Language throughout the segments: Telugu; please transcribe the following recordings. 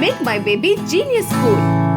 Make my baby genius school.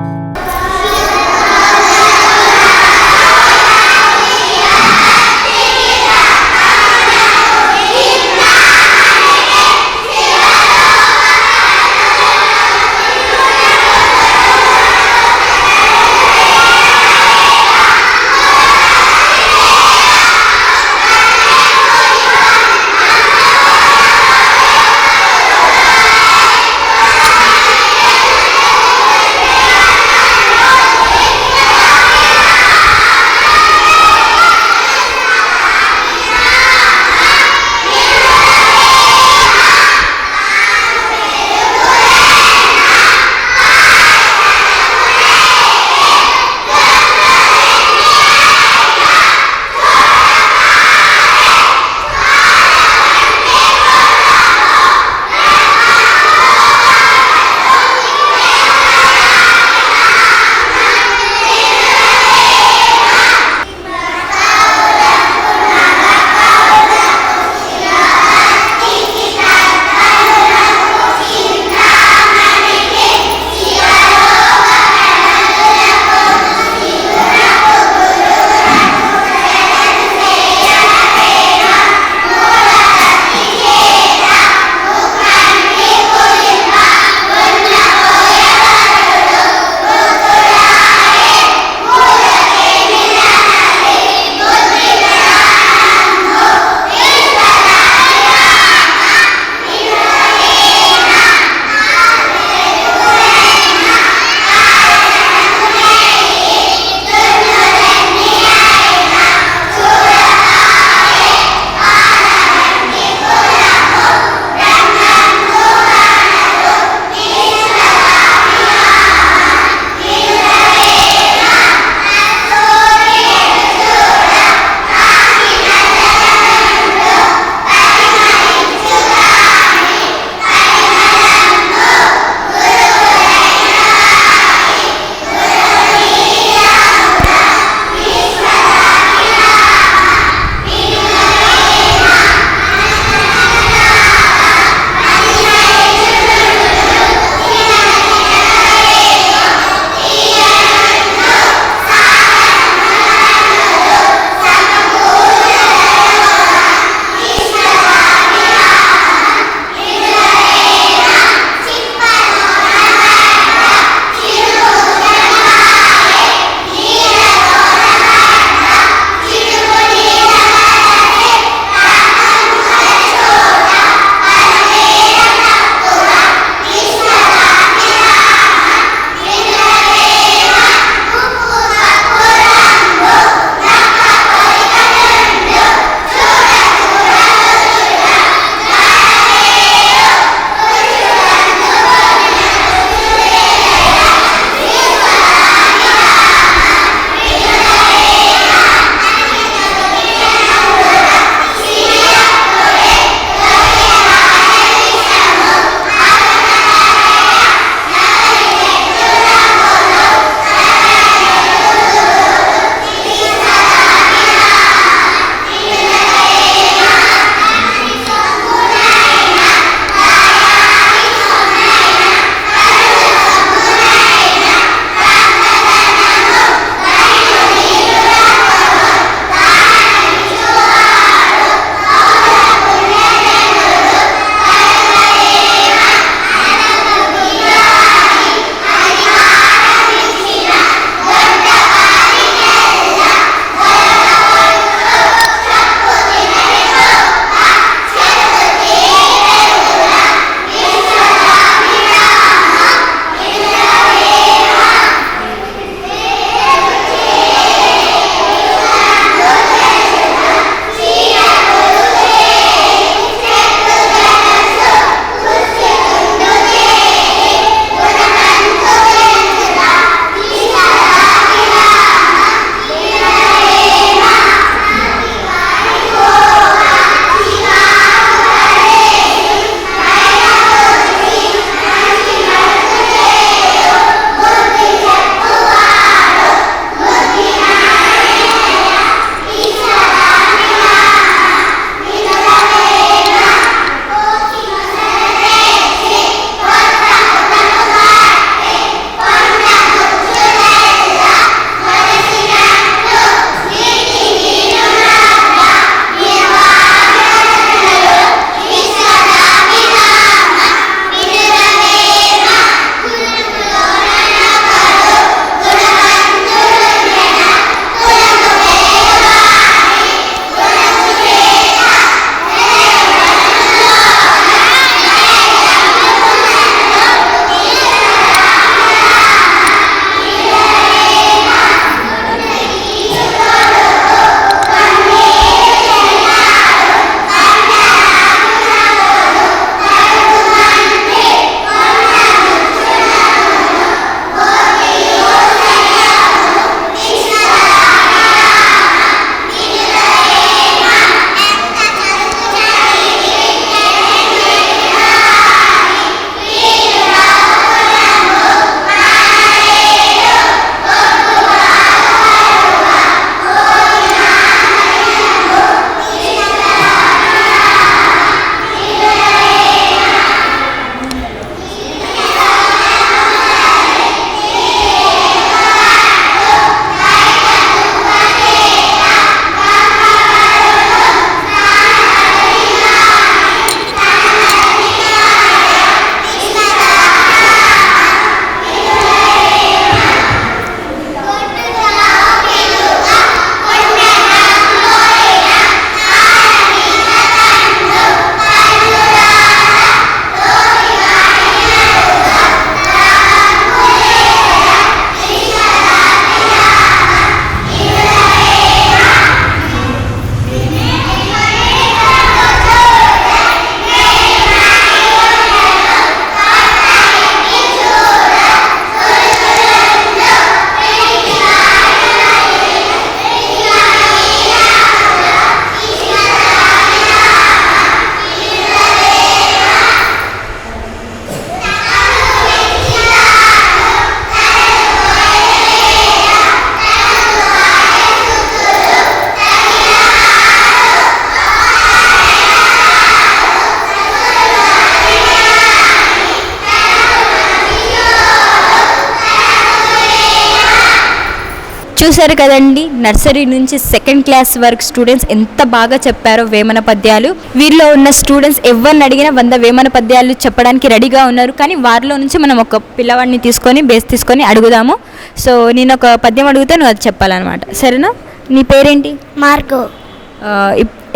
చూసారు కదండి నర్సరీ నుంచి సెకండ్ క్లాస్ వరకు స్టూడెంట్స్ ఎంత బాగా చెప్పారో వేమన పద్యాలు. వీరిలో ఉన్న స్టూడెంట్స్ ఎవరిని అడిగినా వంద వేమన పద్యాలు చెప్పడానికి రెడీగా ఉన్నారు. కానీ వారిలో నుంచి మనం ఒక పిల్లవాడిని తీసుకొని బేస్ తీసుకొని అడుగుదాము. సో నేను ఒక పద్యం అడిగితే నువ్వు అది చెప్పాలన్నమాట. సరేనా? నీ పేరేంటి? మార్గో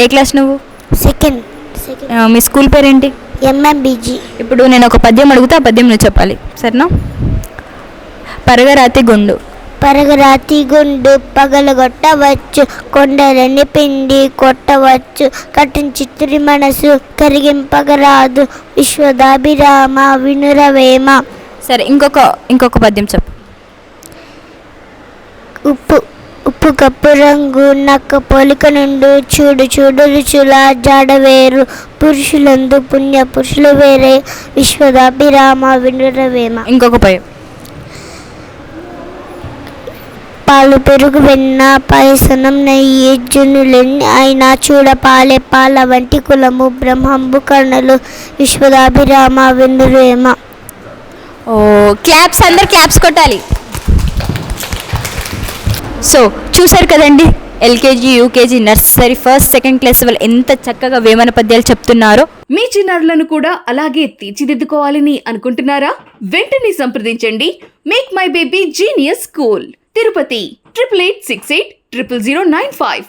ఏ క్లాస్ నువ్వు? సెకండ్ మీ స్కూల్ పేరేంటి? ఎంఎంబీజీ ఇప్పుడు నేను ఒక పద్యం అడిగితే ఆ పద్యం నువ్వు చెప్పాలి. సరేనా? పరగరాతి గుండు. పరగరాతి గుండు పగలగొట్టవచ్చు కొండలని పిండి కొట్టవచ్చు. కట్టిన చిత్రి మనసు కరిగింపగరాదు. విశ్వదాభిరామ వినురవేమ. సరే ఇంకొక ఇంకొక పద్యం చెప్పు. ఉప్పు ఉప్పు కప్పు రంగు నక్క పోలిక నుండు చూడు చూడు రుచుల జాడవేరు పురుషులందు పుణ్య పురుషులు వేరే. విశ్వదాభిరామ వినురవేమ. ఇంకొక పద్యం. పాలు పెరుగు వెన్న పాయసనం నెయ్యి జున్నులెన్ని అయినా చూడ పాలే పాల వంటి కులము బ్రహ్మంబు కర్ణలు విశ్వదాభిరామ వెన్నురేమ ఓ క్లాప్స్ అందరు క్లాప్స్ కొట్టాలి. సో చూసారు కదండి LKG UKG nursery first second class వాళ్ళు ఎంత చక్కగా వేమన పద్యాలు చెప్తున్నారో. మీ చిన్నారులను కూడా అలాగే తీర్చిదిద్దుకోవాలని అనుకుంటున్నారా? వెంటనే సంప్రదించండి. Make my baby genius school Tirupati triple eight six eight triple zero nine five